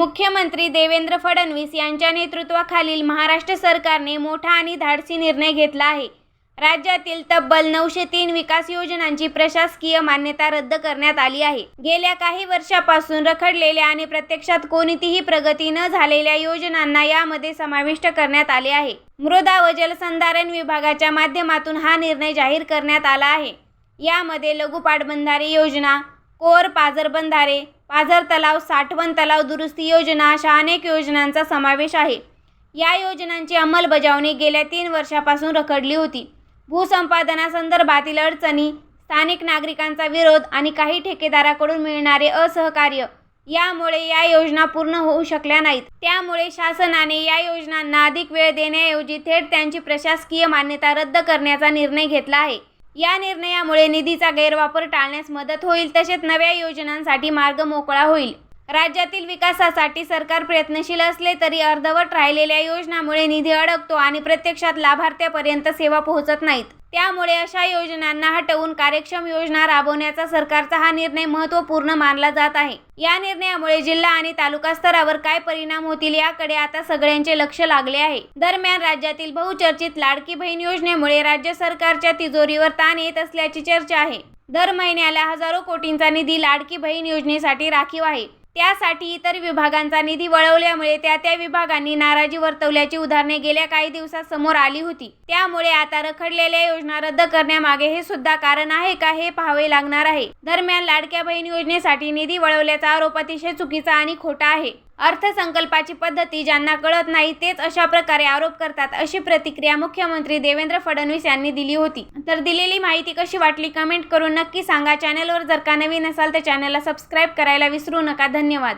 मुख्यमंत्री देवेंद्र फडणवीस यांच्या नेतृत्वाखालील महाराष्ट्र सरकारने मोठा आणि धाडसी निर्णय घेतला आहे. राज्यातील तब्बल नऊशे तीन विकास योजनांची प्रशासकीय मान्यता रद्द करण्यात आली आहे. गेल्या काही वर्षापासून रखडलेल्या आणि प्रत्यक्षात कोणतीही प्रगती न झालेल्या योजनांना यामध्ये समाविष्ट करण्यात आले आहे. मृदा व जलसंधारण विभागाच्या माध्यमातून हा निर्णय जाहीर करण्यात आला आहे. यामध्ये लघु पाटबंधारे योजना कोर पाझर बंधारे पाझर तलाव साठवण तलाव दुरुस्ती योजना अशा अनेक योजनांचा समावेश आहे. या योजनांची अंमलबजावणी गेल्या तीन वर्षापासून रखडली होती. भूसंपादनासंदर्भातील अडचणी स्थानिक नागरिकांचा विरोध आणि काही ठेकेदाराकडून मिळणारे असहकार्य यामुळे या योजना पूर्ण होऊ शकल्या नाहीत. त्यामुळे शासनाने या योजनांना अधिक वेळ देण्याऐवजी थेट त्यांची प्रशासकीय मान्यता रद्द करण्याचा निर्णय घेतला आहे. या निर्णयामुळे निधीचा गैरवापर टाळण्यास मदत होईल तसेच नव्या योजनांसाठी मार्ग मोकळा होईल. राज्यातील विकासासाठी सरकार प्रयत्नशील असले तरी अर्धवट राहिलेल्या योजनामुळे निधी अडकतो आणि प्रत्यक्षात लाभार्थ्यापर्यंत सेवा पोहोचत नाहीत. त्यामुळे अशा योजनांना हटवून कार्यक्षम योजना राबवण्याचा सरकारचा हा निर्णय महत्त्वपूर्ण मानला जात आहे. या निर्णयामुळे जिल्हा आणि तालुका स्तरावर काय परिणाम होतील याकडे आता सगळ्यांचे लक्ष लागले आहे. दरम्यान राज्यातील बहुचर्चित लाडकी बहीण योजनेमुळे राज्य सरकारच्या तिजोरीवर ताण येत असल्याची चर्चा आहे. दर महिन्याला हजारो कोटींचा निधी लाडकी बहीण योजनेसाठी राखीव आहे. त्यासाठी इतर विभागांचा निधी वळवल्यामुळे त्या त्या विभागांनी नाराजी वर्तवल्याची उदाहरणे गेल्या काही दिवसात समोर आली होती. त्यामुळे आता रखडलेल्या योजना रद्द करण्यामागे हे सुद्धा कारण आहे का हे पाहावे लागणार आहे. दरम्यान लाडक्या बहीण योजनेसाठी निधी वळवल्याचा आरोप अतिशय चुकीचा आणि खोटा आहे. अर्थसंकल्पाची पद्धती ज्यांना कळत नाही तेच अशा प्रकारे आरोप करतात अशी प्रतिक्रिया मुख्यमंत्री देवेंद्र फडणवीस यांनी दिली होती. तर दिलेली माहिती कशी वाटली कमेंट करून नक्की सांगा. चॅनलवर जर का नवीन असाल तर चॅनलला सबस्क्राईब करायला विसरू नका. धन्यवाद.